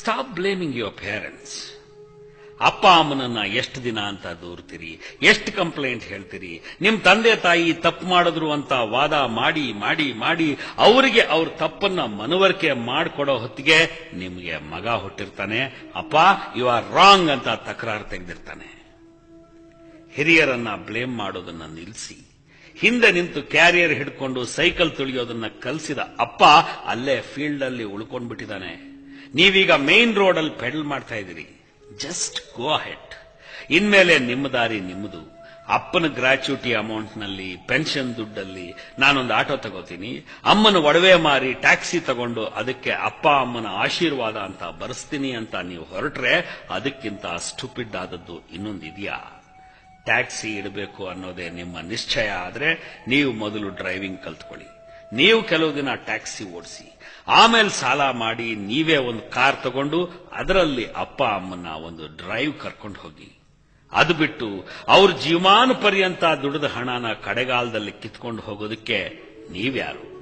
Stop blaming your parents ಅಪ್ಪ ಅಮ್ಮನನ್ನ ಎಷ್ಟು ದಿನ ಅಂತ ದೂರ್ತೀರಿ? ಎಷ್ಟು ಕಂಪ್ಲೇಂಟ್ ಹೇಳ್ತೀರಿ? ನಿಮ್ಮ ತಂದೆ ತಾಯಿ ತಪ್ಪು ಮಾಡಿದ್ರು ಅಂತ ವಾದ ಮಾಡಿ ಮಾಡಿ ಮಾಡಿ ಅವರಿಗೆ ಅವ್ರ ತಪ್ಪನ್ನ ಮನವರಿಕೆ ಮಾಡಿಕೊಡೋ ಹೊತ್ತಿಗೆ ನಿಮಗೆ ಮಗ ಹುಟ್ಟಿರ್ತಾನೆ. ಅಪ್ಪ ಯು ಆರ್ ರಾಂಗ್ ಅಂತ ತಕರಾರು ತೆಗೆದಿರ್ತಾನೆ. ಹಿರಿಯರನ್ನ ಬ್ಲೇಮ್ ಮಾಡೋದನ್ನ ನಿಲ್ಲಿಸಿ ಹಿಂದೆ ನಿಂತು ಕ್ಯಾರಿಯರ್ ಹಿಡ್ಕೊಂಡು ಸೈಕಲ್ ತುಳಿಯೋದನ್ನ ಕಲಿಸಿದ ಅಪ್ಪ ಅಲ್ಲೇ ಫೀಲ್ಡ್ ಅಲ್ಲಿ ಉಳ್ಕೊಂಡ್ಬಿಟ್ಟಿದ್ದಾನೆ. ನೀವೀಗ ಮೇನ್ ರೋಡ್ ಅಲ್ಲಿ ಪೆಡಲ್ ಮಾಡ್ತಾ ಇದ್ದೀರಿ. ಜಸ್ಟ್ ಗೋ ಹೆಟ್ ಇನ್ಮೇಲೆ ನಿಮ್ಮ ದಾರಿ ನಿಮ್ಮದು. ಅಪ್ಪನ ಗ್ರಾಚ್ಯುಟಿ ಅಮೌಂಟ್ನಲ್ಲಿ ಪೆನ್ಷನ್ ದುಡ್ಡಲ್ಲಿ ನಾನೊಂದು ಆಟೋ ತಗೋತೀನಿ. ಅಮ್ಮನ ಒಡವೆ ಮಾರಿ ಟ್ಯಾಕ್ಸಿ ತಗೊಂಡು ಅದಕ್ಕೆ ಅಪ್ಪ ಅಮ್ಮನ ಆಶೀರ್ವಾದ ಅಂತ ಬರೆಸ್ತೀನಿ ಅಂತ ನೀವು ಹೊರಟ್ರೆ ಅದಕ್ಕಿಂತ ಸ್ಟುಪಿಡ್ ಆದದ್ದು ಇನ್ನೊಂದಿದೆಯಾ ಟ್ಯಾಕ್ಸಿ ಇಡಬೇಕು ಅನ್ನೋದೇ ನಿಮ್ಮ ನಿಶ್ಚಯ. ಆದ್ರೆ ನೀವು ಮೊದಲು ಡ್ರೈವಿಂಗ್ ಕಲ್ತ್ಕೊಳ್ಳಿ. ನೀವು ಕೆಲವು ದಿನ ಟ್ಯಾಕ್ಸಿ ಓಡಿಸಿ, ಆಮೇಲೆ ಸಾಲ ಮಾಡಿ ನೀವೇ ಒಂದು ಕಾರ್ ತಗೊಂಡು ಅದರಲ್ಲಿ ಅಪ್ಪ ಅಮ್ಮನ ಒಂದು ಡ್ರೈವ್ ಕರ್ಕೊಂಡು ಹೋಗಿ. ಅದು ಬಿಟ್ಟು ಅವ್ರ ಜೀವಮಾನ ಪರ್ಯಂತ ದುಡಿದ ಹಣನ ಕಡೆಗಾಲದಲ್ಲಿ ಕಿತ್ಕೊಂಡು ಹೋಗೋದಕ್ಕೆ ನೀವ್ಯಾರು?